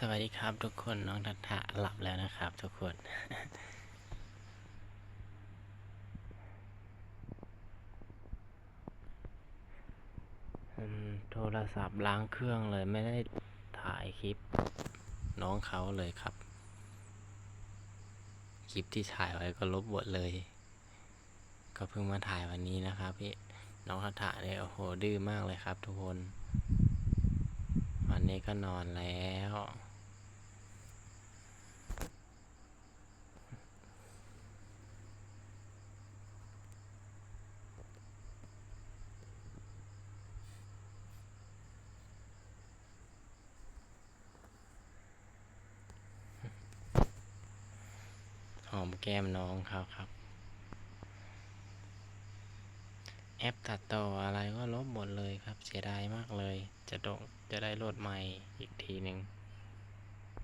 สวัสดีครับทุกคนน้องทัตถะหลับแล้วนะครับ ทุกคน โทรศัพท์ล้างเครื่องเลยไม่ได้ถ่ายคลิป น้องเขาเลยครับ คลิปที่ถ่ายไว้ก็ลบหมดเลย ก็เพิ่งมาถ่ายวันนี้นะครับพี่น้องทัตถะเนี่ยโอ้โหดื้อมากเลยครับ ทุกคน วันนี้ก็นอนแล้ว อมแก้มน้องเขาครับ แอปตัดต่ออะไรก็ลบหมดเลยครับ เสียดายมากเลย จะต้องจะได้โหลดใหม่อีกทีหนึ่ง